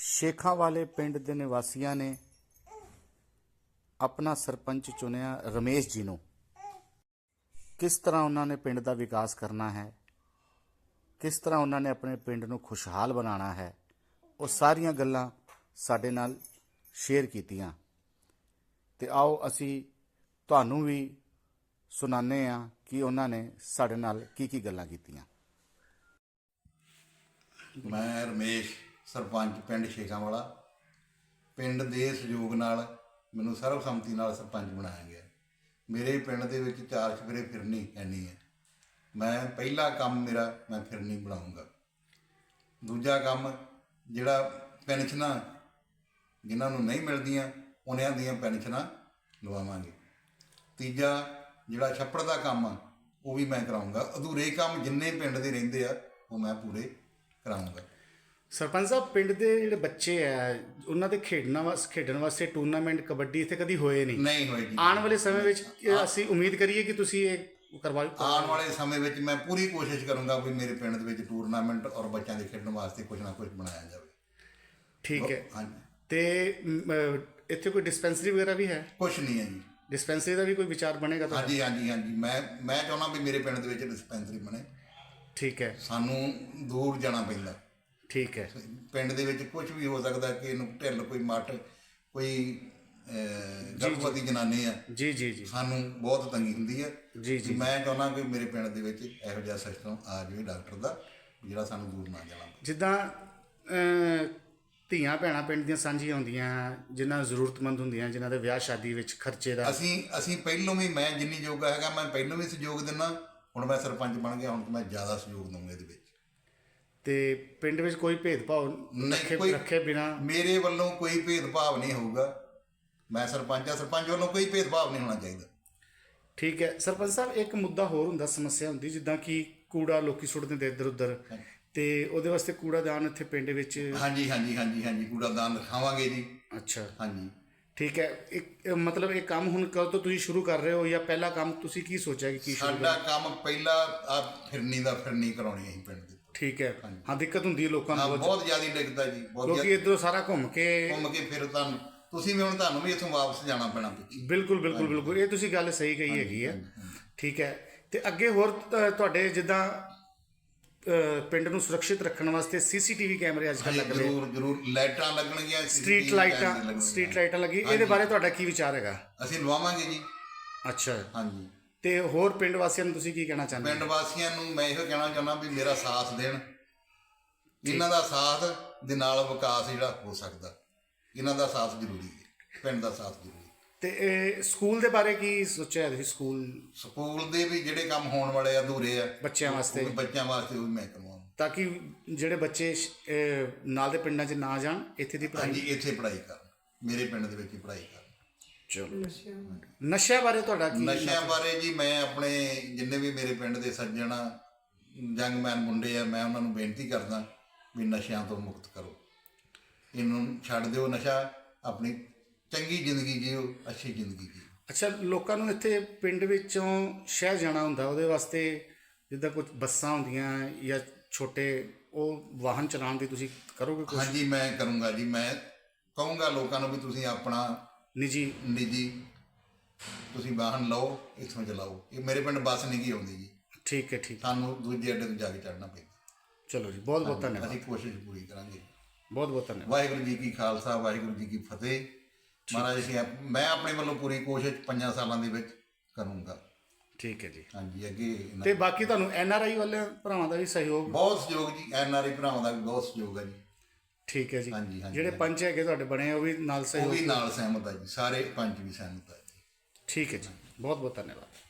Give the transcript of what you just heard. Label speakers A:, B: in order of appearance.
A: ਸ਼ੇਖਾਂ ਵਾਲੇ ਪਿੰਡ ਦੇ ਨਿਵਾਸੀਆਂ ਨੇ ਆਪਣਾ ਸਰਪੰਚ ਚੁਣਿਆ ਰਮੇਸ਼ ਜੀ ਨੂੰ। ਕਿਸ ਤਰ੍ਹਾਂ ਉਹਨਾਂ ਨੇ ਪਿੰਡ ਦਾ ਵਿਕਾਸ ਕਰਨਾ ਹੈ? ਕਿਸ ਤਰ੍ਹਾਂ ਉਹਨਾਂ ਨੇ ਆਪਣੇ ਪਿੰਡ ਨੂੰ ਖੁਸ਼ਹਾਲ ਬਣਾਉਣਾ ਹੈ? ਉਹ ਸਾਰੀਆਂ ਗੱਲਾਂ ਸਾਡੇ ਨਾਲ ਸ਼ੇਅਰ ਕੀਤੀਆਂ। ਤੇ ਆਓ ਅਸੀਂ ਤੁਹਾਨੂੰ ਵੀ ਸੁਣਾਉਂਦੇ ਹਾਂ ਕਿ ਉਹਨਾਂ ਨੇ ਸਾਡੇ ਨਾਲ ਕੀ ਕੀ ਗੱਲਾਂ ਕੀਤੀਆਂ।
B: ਮੈਂ ਰਮੇਸ਼ ਸਰਪੰਚ ਪਿੰਡ ਸ਼ੇਖਾਂ ਵਾਲਾ, ਪਿੰਡ ਦੇ ਸਹਿਯੋਗ ਨਾਲ ਮੈਨੂੰ ਸਰਬਸੰਮਤੀ ਨਾਲ ਸਰਪੰਚ ਬਣਾਇਆ ਗਿਆ। ਮੇਰੇ ਪਿੰਡ ਦੇ ਵਿੱਚ ਚਾਰ ਚਫੇਰੇ ਫਿਰਨੀ ਐਨੀ ਹੈ ਮੈਂ ਪਹਿਲਾ ਕੰਮ ਮੇਰਾ, ਮੈਂ ਫਿਰਨੀ ਬਣਾਉਂਗਾ। ਦੂਜਾ ਕੰਮ ਜਿਹੜਾ ਪੈਨਸ਼ਨਾਂ ਜਿਨ੍ਹਾਂ ਨੂੰ ਨਹੀਂ ਮਿਲਦੀਆਂ ਉਹਨਾਂ ਦੀਆਂ ਪੈਨਸ਼ਨਾਂ ਲਵਾਵਾਂਗੇ। ਤੀਜਾ ਜਿਹੜਾ ਛੱਪੜ ਦਾ ਕੰਮ ਆ, ਉਹ ਵੀ ਮੈਂ ਕਰਾਉਂਗਾ। ਅਧੂਰੇ ਕੰਮ ਜਿੰਨੇ ਪਿੰਡ ਦੇ ਰਹਿੰਦੇ ਆ, ਉਹ ਮੈਂ ਪੂਰੇ ਕਰਾਉਂਗਾ।
A: ਸਰਪੰਚ ਸਾਹਿਬ ਪਿੰਡ ਦੇ ਜਿਹੜੇ ਬੱਚੇ ਆ ਉਹਨਾਂ ਦੇ ਖੇਡਣਾ ਵਾਸਤੇ ਖੇਡਣ ਵਾਸਤੇ ਟੂਰਨਾਮੈਂਟ ਕਬੱਡੀ ਇੱਥੇ ਕਦੀ ਹੋਏ ਨਹੀਂ।
B: ਨਹੀਂ ਹੋਏਗੀ
A: ਆਉਣ ਵਾਲੇ ਸਮੇਂ ਵਿੱਚ ਅਸੀਂ ਉਮੀਦ ਕਰੀਏ ਕਿ ਤੁਸੀਂ ਇਹ ਕਰਵਾਓ
B: ਆਉਣ ਵਾਲੇ ਸਮੇਂ ਵਿੱਚ ਮੈਂ ਪੂਰੀ ਕੋਸ਼ਿਸ਼ ਕਰੂੰਗਾ ਵੀ ਮੇਰੇ ਪਿੰਡ ਦੇ ਵਿੱਚ ਟੂਰਨਾਮੈਂਟ ਔਰ ਬੱਚਿਆਂ ਦੇ ਖੇਡਣ ਵਾਸਤੇ ਕੁਝ ਨਾ ਕੁਝ ਬਣਾਇਆ ਜਾਵੇ।
A: ਠੀਕ ਹੈ। ਤੇ ਇੱਥੇ ਕੋਈ ਡਿਸਪੈਂਸਰੀ ਵਗੈਰਾ ਵੀ ਹੈ?
B: ਕੁਝ ਨਹੀਂ ਹੈ ਜੀ।
A: ਡਿਸਪੈਂਸਰੀ ਦਾ ਵੀ ਕੋਈ ਵਿਚਾਰ ਬਣੇਗਾ ਤੁਹਾਡਾ?
B: ਹਾਂਜੀ ਹਾਂਜੀ ਹਾਂਜੀ। ਮੈਂ ਮੈਂ ਚਾਹੁੰਦਾ ਵੀ ਮੇਰੇ ਪਿੰਡ ਦੇ ਵਿੱਚ ਡਿਸਪੈਂਸਰੀ ਬਣੇ।
A: ਠੀਕ ਹੈ।
B: ਸਾਨੂੰ ਦੂਰ ਜਾਣਾ ਪੈਂਦਾ।
A: ਠੀਕ ਹੈ।
B: ਪਿੰਡ ਦੇ ਵਿੱਚ ਕੁਝ ਵੀ ਹੋ ਸਕਦਾ ਕਿ ਇਹਨੂੰ ਢਿੱਲ ਕੋਈ ਮੱਠ ਕੋਈ ਗਰਭਵਤੀ ਜਨਾਨੀ ਆ।
A: ਜੀ ਜੀ ਜੀ।
B: ਸਾਨੂੰ ਬਹੁਤ ਤੰਗੀ ਹੁੰਦੀ ਹੈ
A: ਜੀ, ਜੀ।
B: ਮੈਂ ਚਾਹੁੰਦਾ ਕਿ ਮੇਰੇ ਪਿੰਡ ਦੇ ਵਿੱਚ ਇਹੋ ਜਿਹਾ ਸਿਸਟਮ ਆ ਜਾਵੇ ਡਾਕਟਰ ਦਾ ਜਿਹੜਾ ਸਾਨੂੰ ਦੂਰ ਨਾ ਜਾਣਾ।
A: ਜਿੱਦਾਂ ਧੀਆਂ ਭੈਣਾਂ ਪਿੰਡ ਦੀਆਂ ਸਾਂਝੀਆਂ ਹੁੰਦੀਆਂ ਜਿਨ੍ਹਾਂ ਜ਼ਰੂਰਤਮੰਦ ਹੁੰਦੀਆਂ ਜਿਨ੍ਹਾਂ ਦੇ ਵਿਆਹ ਸ਼ਾਦੀ ਵਿੱਚ ਖਰਚੇ ਦਾ।
B: ਅਸੀਂ ਅਸੀਂ ਪਹਿਲੋਂ ਵੀ ਮੈਂ ਜਿੰਨੀ ਯੋਗਾ ਹੈਗਾ ਮੈਂ ਪਹਿਲੋਂ ਵੀ ਸਹਿਯੋਗ ਦਿੰਦਾ ਹੁਣ ਮੈਂ ਸਰਪੰਚ ਬਣ ਗਿਆ ਹੁਣ ਮੈਂ ਜ਼ਿਆਦਾ ਸਹਿਯੋਗ ਦਊਂਗਾ ਇਹਦੇ ਵਿੱਚ।
A: ਤੇ ਪਿੰਡ ਵਿੱਚ ਕੋਈ ਭੇਦਭਾਵ ਰੱਖੇ
B: ਕੋਈ-
A: ਰੱਖੇ ਬਿਨਾ
B: ਮੇਰੇ ਵੱਲੋਂ ਕੋਈ ਭੇਦਭਾਵ ਨਹੀਂ ਹੋਊਗਾ। ਮੈਂ ਸਰਪੰਚ ਆ ਸਰਪੰਚ ਵੱਲੋਂ ਕੋਈ ਭੇਦਭਾਵ ਨਹੀਂ ਹੋਣਾ ਚਾਹੀਦਾ।
A: ਠੀਕ ਹੈ। ਸਰਪੰਚ ਸਾਹਿਬ ਇੱਕ ਮੁੱਦਾ ਹੋਰ ਹੁੰਦਾ ਸਮੱਸਿਆ ਹੁੰਦੀ ਜਿੱਦਾਂ ਕਿ ਕੂੜਾ ਲੋਕੀ ਸੁੱਟਦੇ ਨੇ ਇੱਧਰ ਉੱਧਰ। ਤੇ ਉਹਦੇ ਵਾਸਤੇ ਕੂੜਾਦਾਨ ਇੱਥੇ ਪਿੰਡ ਵਿੱਚ
B: ਹਾਂਜੀ ਹਾਂਜੀ ਹਾਂਜੀ ਹਾਂਜੀ ਕੂੜਾਦਾਨ ਰਖਾਵਾਂਗੇ ਜੀ।
A: ਅੱਛਾ।
B: ਹਾਂਜੀ।
A: ਠੀਕ ਹੈ। ਇੱਕ ਮਤਲਬ ਇਹ ਕੰਮ ਹੁਣ ਕਦੋਂ ਤੋਂ ਤੁਸੀਂ ਸ਼ੁਰੂ ਕਰ ਰਹੇ ਹੋ ਜਾਂ ਪਹਿਲਾ ਕੰਮ ਤੁਸੀਂ ਕੀ ਸੋਚਿਆ ਕਿ ਕੀ ਸ਼ੁਰੂ
B: ਸਾਡਾ ਕੰਮ ਪਹਿਲਾ ਆ ਫਿਰਨੀ ਦਾ ਫਿਰਨੀ ਕਰਾਉਣੀ ਹੈ ਪਿੰਡ ਦੇ।
A: ਠੀਕ ਹੈ। ਹਾਂ ਦਿੱਕਤ ਹੁੰਦੀ ਹੈ ਲੋਕਾਂ
B: ਹਾਂ
A: ਨੂੰ
B: ਬਹੁਤ ਜ਼ਿਆਦਾ ਡਿੱਗਦਾ ਜੀ ਬਹੁਤ
A: ਕਿਉਂਕਿ
B: ਜ਼ਿਆਦਾ।
A: ਇੱਧਰੋਂ ਸਾਰਾ ਘੁੰਮ ਕੇ
B: ਘੁੰਮ ਕੇ ਫਿਰ ਤੁਹਾਨੂੰ ਤੁਸੀਂ ਵੀ ਹੁਣ ਤੁਹਾਨੂੰ ਵੀ ਇੱਥੋਂ ਵਾਪਸ ਜਾਣਾ ਪੈਣਾ ਪਿੱਛੇ।
A: ਬਿਲਕੁਲ ਬਿਲਕੁਲ ਬਿਲਕੁਲ। ਇਹ ਤੁਸੀਂ ਗੱਲ ਸਹੀ ਕਹੀ ਹੈਗੀ ਹੈ। ਠੀਕ ਹੈ। ਤੇ ਅੱਗੇ ਹੋਰ ਤੁਹਾਡੇ ਜਿੱਦਾਂ ਅ, ਪਿੰਡ ਨੂੰ ਸੁਰੱਖਿਅਤ ਰੱਖਣ ਵਾਸਤੇ ਸੀਸੀਟੀਵੀ ਕੈਮਰੇ ਅੱਜ ਕੱਲ੍ਹ ਲੱਗ ਰਹੇ
B: ਜ਼ਰੂਰ ਜ਼ਰੂਰ। ਲਾਈਟਾਂ ਲੱਗਣਗੀਆਂ
A: ਸਟਰੀਟ ਲਾਈਟਾਂ। ਸਟਰੀਟ ਲਾਈਟਾਂ ਲੱਗੀ। ਇਹਦੇ ਬਾਰੇ ਤੁਹਾਡਾ ਕੀ ਵਿਚਾਰ ਹੈਗਾ?
B: ਅਸੀਂ ਲਵਾਵਾਂਗੇ ਜੀ।
A: ਅੱਛਾ।
B: ਹਾਂਜੀ।
A: ਤੇ ਹੋਰ ਪਿੰਡ ਵਾਸੀਆਂ ਨੂੰ ਤੁਸੀਂ ਕੀ ਕਹਿਣਾ ਚਾਹੁੰਦੇ
B: ਪਿੰਡ ਵਾਸੀਆਂ ਨੂੰ ਮੈਂ ਇਹੋ ਕਹਿਣਾ ਚਾਹੁੰਦਾ ਵੀ ਮੇਰਾ ਸਾਥ ਦੇਣ। ਇਹਨਾਂ ਦਾ ਸਾਥ ਦੇ ਨਾਲ ਵਿਕਾਸ ਜਿਹੜਾ ਹੋ ਸਕਦਾ। ਇਹਨਾਂ ਦਾ ਸਾਥ ਜ਼ਰੂਰੀ ਹੈ। ਪਿੰਡ ਦਾ ਸਾਥ ਜ਼ਰੂਰੀ
A: ਤੇ ਇਹ ਸਕੂਲ ਦੇ ਬਾਰੇ ਕੀ ਸੋਚਿਆ ਤੁਸੀਂ? ਸਕੂਲ?
B: ਸਕੂਲ ਦੇ ਵੀ ਜਿਹੜੇ ਕੰਮ ਹੋਣ ਵਾਲੇ ਆ ਅਧੂਰੇ ਆ।
A: ਬੱਚਿਆਂ ਵਾਸਤੇ।
B: ਉਹ ਬੱਚਿਆਂ ਵਾਸਤੇ ਉਹ ਮੈਂ ਕਰਵਾਉਂ
A: ਤਾਂ ਕਿ ਜਿਹੜੇ ਬੱਚੇ ਨਾਲ ਦੇ ਪਿੰਡਾਂ 'ਚ ਨਾ ਜਾਣ ਇੱਥੇ ਦੀ ਪੜ੍ਹਾਈ।
B: ਹਾਂਜੀ ਇੱਥੇ ਪੜ੍ਹਾਈ ਕਰਨ। ਮੇਰੇ ਪਿੰਡ ਦੇ ਵਿੱਚ ਹੀ ਪੜ੍ਹਾਈ ਕਰਨ।
A: ਚਲੋ। ਨਸ਼ਿਆਂ ਬਾਰੇ। ਤੁਹਾਡਾ ਕੀ
B: ਨਸ਼ਿਆਂ ਬਾਰੇ ਜੀ ਮੈਂ ਆਪਣੇ ਜਿੰਨੇ ਵੀ ਮੇਰੇ ਪਿੰਡ ਦੇ ਸੱਜਣ ਆ ਜੰਗਮੈਨ ਮੁੰਡੇ ਆ ਮੈਂ ਉਹਨਾਂ ਨੂੰ ਬੇਨਤੀ ਕਰਦਾ ਵੀ ਨਸ਼ਿਆਂ ਤੋਂ ਮੁਕਤ ਕਰੋ। ਇਹਨੂੰ ਛੱਡ ਦਿਓ ਨਸ਼ਾ ਆਪਣੀ ਚੰਗੀ ਜ਼ਿੰਦਗੀ ਜੀਓ ਅੱਛੀ ਜ਼ਿੰਦਗੀ ਜੀਓ।
A: ਅੱਛਾ ਲੋਕਾਂ ਨੂੰ ਇੱਥੇ ਪਿੰਡ ਵਿੱਚੋਂ ਸ਼ਹਿਰ ਜਾਣਾ ਹੁੰਦਾ ਉਹਦੇ ਵਾਸਤੇ ਜਿੱਦਾਂ ਕੁਝ ਬੱਸਾਂ ਹੁੰਦੀਆਂ ਜਾਂ ਛੋਟੇ ਉਹ ਵਾਹਨ ਚਲਾਉਣ ਦੀ ਤੁਸੀਂ ਕਰੋਗੇ ਕੁਝ
B: ਹਾਂਜੀ ਮੈਂ ਕਰੂੰਗਾ ਜੀ। ਮੈਂ ਕਹੂੰਗਾ ਲੋਕਾਂ ਨੂੰ ਵੀ ਤੁਸੀਂ ਆਪਣਾ
A: ਨਿੱਜੀ।
B: ਨਿੱਜੀ। ਤੁਸੀਂ ਵਾਹਨ ਲਓ ਇੱਥੋਂ ਚਲਾਓ। ਇਹ ਮੇਰੇ ਪਿੰਡ ਬੱਸ ਨਹੀਂ ਗਈ ਆਉਂਦੀ ਜੀ।
A: ਠੀਕ ਹੈ ਠੀਕ।
B: ਸਾਨੂੰ ਦੂਜੇ ਅੱਡੇ ਤੋਂ ਜਾ ਕੇ ਚੜਨਾ ਪੈਂਦਾ।
A: ਚਲੋ ਜੀ ਬਹੁਤ ਬਹੁਤ ਧੰਨਵਾਦ।
B: ਅਸੀਂ ਕੋਸ਼ਿਸ਼ ਪੂਰੀ ਕਰਾਂਗੇ।
A: ਬਹੁਤ ਬਹੁਤ ਧੰਨਵਾਦ।
B: ਵਾਹਿਗੁਰੂ ਜੀ ਕੀ ਖਾਲਸਾ ਵਾਹਿਗੁਰੂ ਜੀ ਕੀ ਫਤਿਹ। ਮਹਾਰਾਜ ਜੀ ਮੈਂ ਆਪਣੇ ਵੱਲੋਂ ਪੂਰੀ ਕੋਸ਼ਿਸ਼ ਪੰਜਾਂ ਸਾਲਾਂ ਦੇ ਵਿੱਚ ਕਰੂੰਗਾ।
A: ਠੀਕ ਹੈ ਜੀ।
B: ਹਾਂਜੀ ਅੱਗੇ
A: ਤੇ ਬਾਕੀ ਤੁਹਾਨੂੰ ਐਨ ਆਰ ਆਈ ਵਾਲੇ ਭਰਾਵਾਂ ਦਾ ਵੀ ਸਹਿਯੋਗ।
B: ਬਹੁਤ ਸਹਿਯੋਗ ਜੀ। ਐਨ ਆਰ ਆਈ ਭਰਾਵਾਂ ਦਾ ਵੀ ਬਹੁਤ ਸਹਿਯੋਗ ਹੈ ਜੀ।
A: ਠੀਕ ਹੈ ਜੀ।
B: ਹਾਂਜੀ, ਹਾਂਜੀ,
A: ਜਿਹੜੇ ਪੰਚ ਹੈਗੇ ਤੁਹਾਡੇ ਬਣੇ ਉਹ ਵੀ ਨਾਲ
B: ਉਹ
A: ਸਹਿਯੋਗ
B: ਵੀ ਨਾਲ ਸਹਿਮਤ ਹੈ ਜੀ ਸਾਰੇ ਪੰਚ ਵੀ ਸਹਿਮਤ ਹੈ ਜੀ।
A: ਠੀਕ ਹੈ ਜੀ। ਬਹੁਤ ਬਹੁਤ ਧੰਨਵਾਦ।